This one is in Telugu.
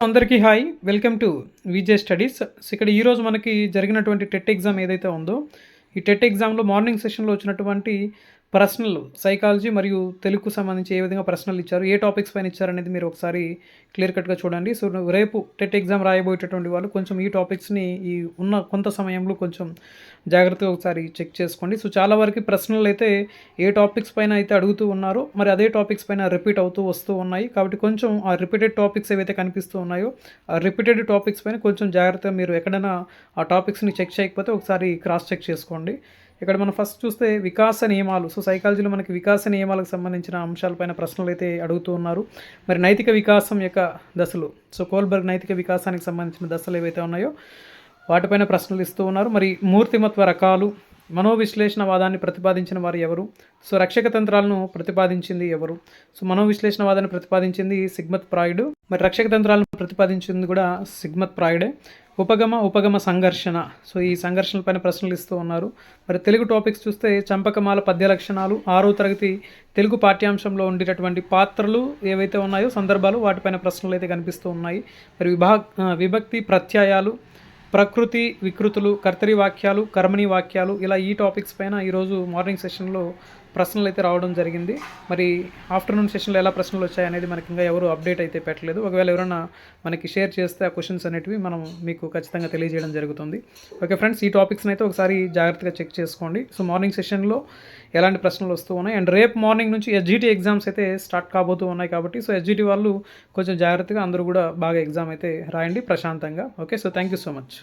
అందరికీ hi. Welcome to VJ studies. ఇక్కడ ఈరోజు మనకి జరిగినటువంటి టెట్ ఎగ్జామ్ ఏదైతే ఉందో ఈ టెట్ ఎగ్జామ్లో మార్నింగ్ సెషన్లో వచ్చినటువంటి ప్రశ్నలు సైకాలజీ మరియు తెలుగుకు సంబంధించి ఏ విధంగా ప్రశ్నలు ఇచ్చారు ఏ టాపిక్స్ పైన ఇచ్చారనేది మీరు ఒకసారి క్లియర్ కట్గా చూడండి. సో రేపు టెట్ ఎగ్జామ్ రాయబోయేటటువంటి వాళ్ళు కొంచెం ఈ టాపిక్స్ని ఈ ఉన్న కొంత సమయంలో కొంచెం జాగ్రత్తగా ఒకసారి చెక్ చేసుకోండి. సో చాలా వరకు ప్రశ్నలు అయితే ఏ టాపిక్స్ పైన అయితే అడుగుతూ ఉన్నారో మరి అదే టాపిక్స్ పైన రిపీట్ అవుతూ వస్తూ ఉన్నాయి. కాబట్టి కొంచెం ఆ రిపీటెడ్ టాపిక్స్ ఏవైతే కనిపిస్తూ ఉన్నాయో ఆ రిపీటెడ్ టాపిక్స్ పైన కొంచెం జాగ్రత్తగా మీరు ఎక్కడైనా ఆ టాపిక్స్ని చెక్ చేయకపోతే ఒకసారి క్రాస్ చెక్ చేసుకోండి. ఇక్కడ మనం ఫస్ట్ చూస్తే వికాస నియమాలు. సో సైకాలజీలో మనకి వికాస నియమాలకు సంబంధించిన అంశాలపైన ప్రశ్నలు అయితే అడుగుతూ ఉన్నారు. మరి నైతిక వికాసం యొక్క దశలు. సో కోల్బర్గ్ నైతిక వికాసానికి సంబంధించిన దశలు ఏవైతే ఉన్నాయో వాటిపైన ప్రశ్నలు ఇస్తూ ఉన్నారు. మరి మూర్తిమత్వ రకాలు మనోవిశ్లేషణవాదాన్ని ప్రతిపాదించిన వారు ఎవరు? సో రక్షక తంత్రాలను ప్రతిపాదించింది ఎవరు? సో మనోవిశ్లేషణవాదాన్ని ప్రతిపాదించింది సిగ్మత్ ప్రాయుడు మరి రక్షక తంత్రాలను ప్రతిపాదించింది కూడా సిగ్మత్ ప్రాయుడే ఉపగమ ఉపగమ సంఘర్షణ. సో ఈ సంఘర్షణలపైన ప్రశ్నలు ఇస్తూ ఉన్నారు. మరి తెలుగు టాపిక్స్ చూస్తే చంపకమాల పద్య లక్షణాలు ఆరో తరగతి తెలుగు పాఠ్యాంశంలో ఉండేటటువంటి పాత్రలు ఏవైతే ఉన్నాయో సందర్భాలు వాటిపైన ప్రశ్నలు అయితే కనిపిస్తూ ఉన్నాయి. మరి విభా విభక్తి ప్రత్యయాలు ప్రకృతి వికృతులు కర్తరి వాక్యాలు కర్మణి వాక్యాలు ఇలా ఈ టాపిక్స్ పైన ఈరోజు మార్నింగ్ సెషన్లో ప్రశ్నలు అయితే రావడం జరిగింది. మరి ఆఫ్టర్నూన్ సెషన్లో ఎలా ప్రశ్నలు వచ్చాయి అనేది మనకి ఇంకా ఎవరు అప్డేట్ అయితే పెట్టలేదు. ఒకవేళ ఎవరైనా మనకి షేర్ చేస్తే ఆ క్వశ్చన్స్ అనేటివి మనం మీకు ఖచ్చితంగా తెలియజేయడం జరుగుతుంది. ఓకే ఫ్రెండ్స్ ఈ టాపిక్స్ని అయితే ఒకసారి జాగ్రత్తగా చెక్ చేసుకోండి. సో మార్నింగ్ సెషన్లో ఎలాంటి ప్రశ్నలు వస్తూ ఉన్నాయి? అండ్ రేపు మార్నింగ్ నుంచి ఎస్జిటి ఎగ్జామ్స్ అయితే స్టార్ట్ కాబోతూ ఉన్నాయి కాబట్టి సో ఎస్జిటి వాళ్ళు కొంచెం జాగ్రత్తగా అందరూ కూడా బాగా ఎగ్జామ్ అయితే రాయండి ప్రశాంతంగా. Okay so thank you so much.